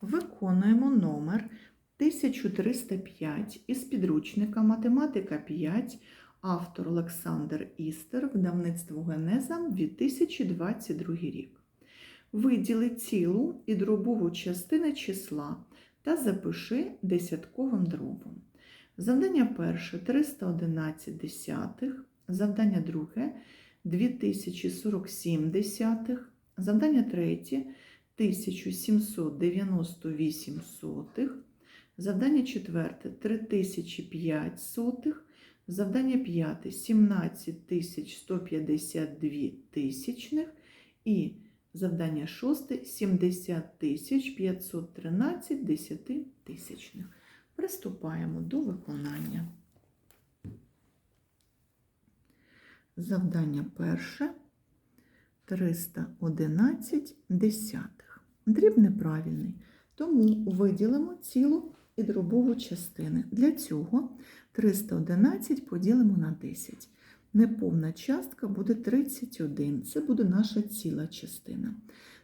Виконуємо номер 1305 із підручника Математика 5, автор Олександр Істер, видавництво Генеза 2022 рік. Виділи цілу і дробову частини числа та запиши десятковим дробом. Завдання перше 311 десятих, завдання друге 2047 десятих, завдання третє 1798 сотих, завдання четверте 3005 сотих, завдання п'яте 17152 тисячних і завдання шосте 70513 десятитисячних. Приступаємо до виконання. Завдання перше 311 десятих. Дріб неправильний, тому виділимо цілу і дробову частини. Для цього 311 поділимо на 10. Неповна частка буде 31. Це буде наша ціла частина.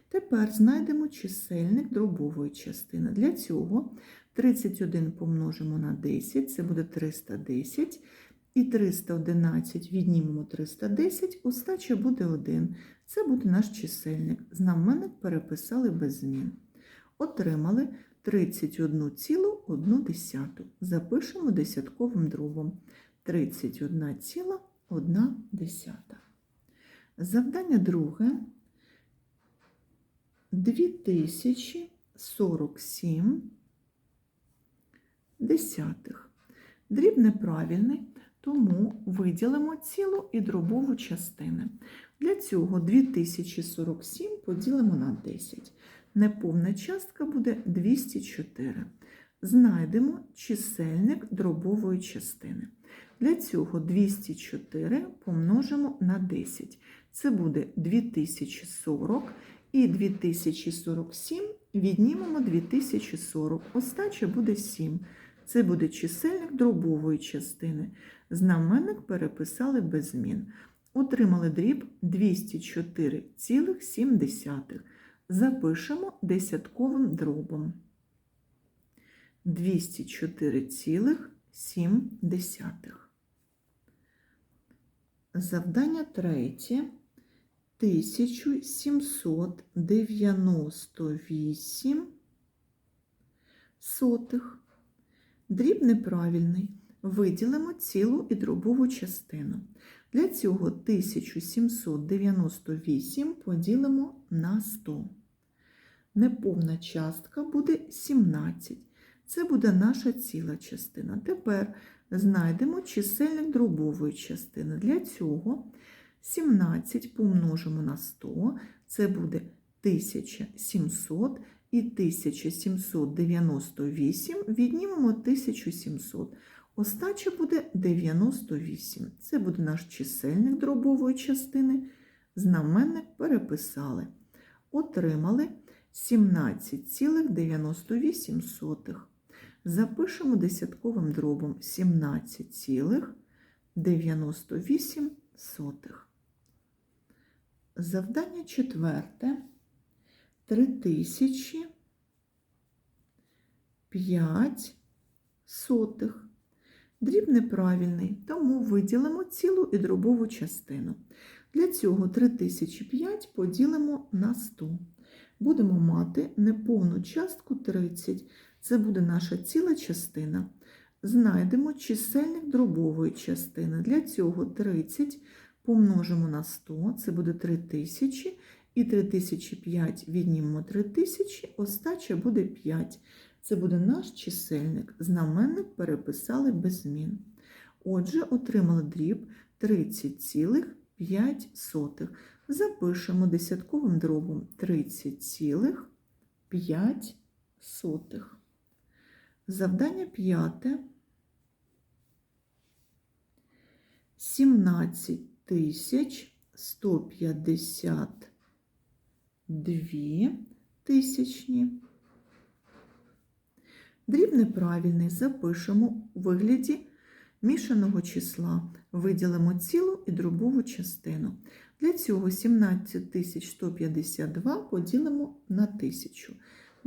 Тепер знайдемо чисельник дробової частини. Для цього 31 помножимо на 10, це буде 310. І 311 віднімемо 310, остача буде 1. Це буде наш чисельник. Знаменник переписали без змін. Отримали 31,1. Запишемо десятковим дробом. 31,1. Завдання друге. 2047 десятих. Дріб неправильний, тому виділимо цілу і дробову частини. Для цього 2047 поділимо на 10. Неповна частка буде 204. Знайдемо чисельник дробової частини. Для цього 204 помножимо на 10. Це буде 2040 і 2047 віднімемо 2040. Остача буде 7. Це буде чисельник дробової частини. Знаменник переписали без змін. Отримали дріб 204,7. Запишемо десятковим дробом. 204,7. Завдання третє. 1798 сотих. Дріб неправильний. Виділимо цілу і дробову частину. Для цього 1798 поділимо на 100. Неповна частка буде 17. Це буде наша ціла частина. Тепер знайдемо чисельник дробової частини. Для цього 17 помножимо на 100, це буде 1700 і 1798 віднімемо 1700. Остача буде 98. Це буде наш чисельник дробової частини. Знаменник переписали. Отримали 17,98. Запишемо десятковим дробом 17,98. Завдання четверте. 3005 сотих. Дріб неправильний, тому виділимо цілу і дробову частину. Для цього 3005 поділимо на 100. Будемо мати неповну частку 30. Це буде наша ціла частина. Знайдемо чисельник дробової частини. Для цього 30 помножимо на 100, це буде 3000. І 3005 віднімемо 3000, остача буде 5. Це буде наш чисельник. Знаменник переписали без змін. Отже, отримали дріб 30,5. Запишемо десятковим дробом 30,5. Завдання п'яте. 17 тисяч 150 дві тисячні. Дріб неправильний запишемо у вигляді мішаного числа. Виділимо цілу і дробову частину. Для цього 17152 поділимо на 1000.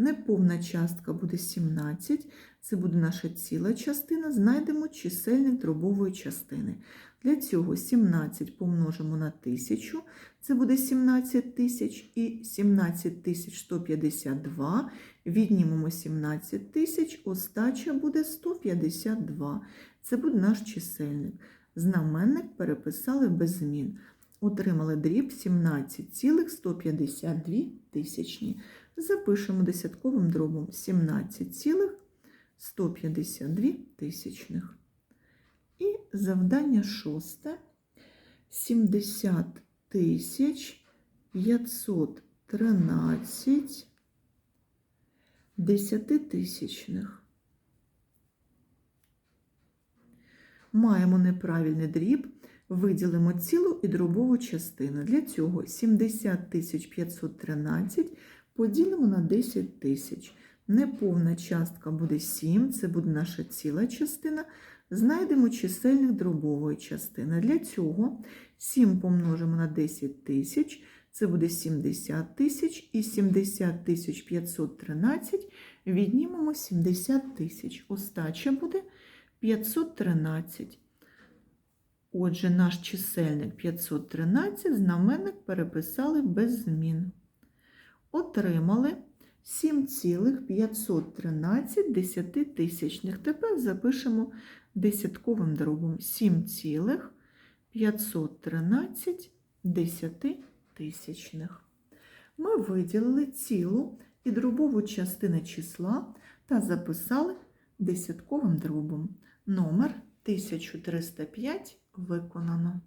Неповна частка буде 17, це буде наша ціла частина. Знайдемо чисельник дробової частини. Для цього 17 помножимо на 1000, це буде 17 тисяч, і 17 тисяч 152, віднімемо 17 тисяч, остача буде 152. Це буде наш чисельник. Знаменник переписали без змін. Отримали дріб 17,152 тисячні. Запишемо десятковим дробом 17,152 тисячних. І завдання шосте. 70 тисяч 513 десятитисячних. Маємо неправильний дріб, виділимо цілу і дробову частину. Для цього 70 513 поділимо на 10 тисяч. Неповна частка буде 7, це буде наша ціла частина. Знайдемо чисельник дробової частини. Для цього 7 помножимо на 10 тисяч, це буде 70 тисяч, і 70 тисяч 513 віднімемо 70 тисяч. Остача буде 513. Отже, наш чисельник 513, знаменник переписали без змін. Отримали 7,513 десятитисячних. Тепер запишемо десятковим дробом 7,513 десятитисячних. Ми виділили цілу і дробову частину числа та записали десятковим дробом. Номер 1305 виконано.